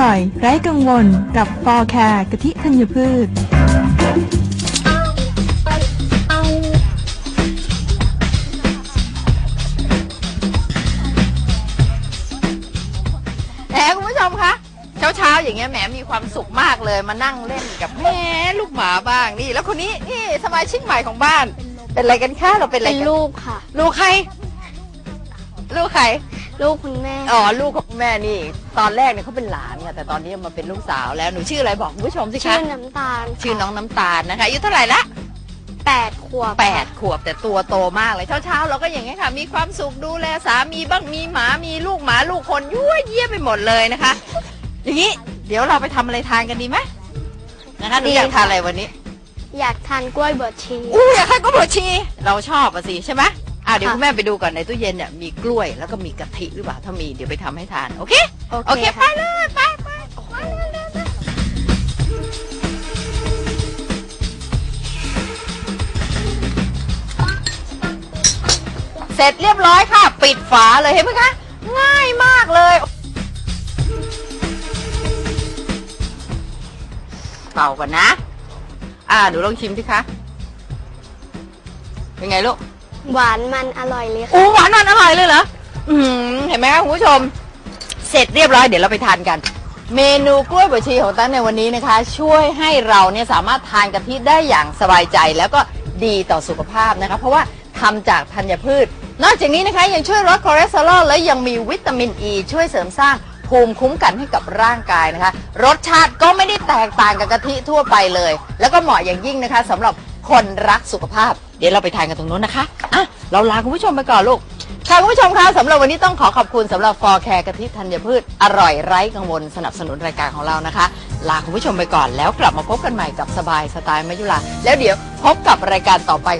ร่อย ไร้กังวล กับฟอร์แคร์กะทิธัญพืช แหมคุณผู้ชมคะเช้าเช้าๆอย่างเงี้ยแหมมีความสุขมากเลยมานั่งเล่นกับแหมลูกหมาบ้างนี่ แล้วคนนี้นี่สมาชิกใหม่ของบ้าน เป็นอะไรกันคะเราเป็นอะไรเป็นกันลูกค่ะ ลูกใคร ลูกใคร ลูกคุณแม่ อ๋อลูกของคุณแม่นี่ ตอนแรกเนี่ยเขาเป็นหลานค่ะแต่ตอนนี้มาเป็นลูกสาวแล้วหนูชื่ออะไรบอกคุณผู้ชมสิชื่คะอน้ำตาลค่ะชื่อน้องน้ำตาลนะคะอายุเท่าไหร่ละแปดขวบแปดขวบแต่ตัวโตมากเลยเช้าเช้าๆเราก็อย่างนี้ยค่ะ มีความสุขดูแลสามีบ้างมีหมามีลูกหมาลูกคนยั่วเยี่ยไปหมดเลยนะคะ อย่างนี้เดี๋ยวเราไปทำอะไรทานกันดีไหมนะคะหนูอยากทานอะไรวันนี้ อยากทานกล้วยบดชีอู้อยากทานกล้วยบวชชี เราชอบอะสิใช่ไหม อะเดี๋ยวค่ะคุณแม่ไปดูก่อนในตู้เย็นเนี่ยมีกล้วยแล้วก็มีกะทิหรือเปล่าถ้ามีเดี๋ยวไปทำให้ทานโอเคโอโอเคเคไปค่ะเลยไปไปไปเลยเลยเลยเสร็จเรียบร้อยค่ะ ปิดฝาเลยเห็นไหมคะ ง่ายมากเลย เป่าก่อนนะ อ่าหนูลองชิมสิคะ เป็นไงลูก หวานมันอร่อยเลยค่ะอู้หวานมันอร่อยเลยเหรออือหือเห็นไหมคะคุณผู้ชม เสร็จเรียบร้อยเดี๋ยวเราไปทานกัน เมนูกล้วยบวชชีของตั้นในวันนี้นะคะ ช่วยให้เราเนี่ยสามารถทานกะทิได้อย่างสบายใจแล้วก็ดีต่อสุขภาพนะคะ เพราะว่าทำจากธัญพืช นอกจากนี้นะคะยังช่วยลดคอเลสเตอรอลและยังมีวิตามินอ e, ีช่วยเสริมสร้างภูมิคุ้มกันให้กับร่างกายนะคะ รสชาติก็ไม่ได้แตกต่างกับกะทิทั่วไปเลย แล้วก็เหมาะอย่างยิ่งนะคะสำหรับ คนรักสุขภาพ เดี๋ยวเราไปทานกันตรงนู้นนะคะอะเราลาคุณผู้ชมไปก่อนลูกค่ะคุณผู้ชมคะสำหรับวันนี้ต้องขอขอบคุณสำหรับฟอร์แคร์กะทิธัญพืช อร่อยไร้กังวลสนับสนุนรายการของเรานะคะ ลาคุณผู้ชมไปก่อนแล้วกลับมาพบกันใหม่กับสบายสไตล์มยุราแล้วเดี๋ยวพบกับรายการต่อไป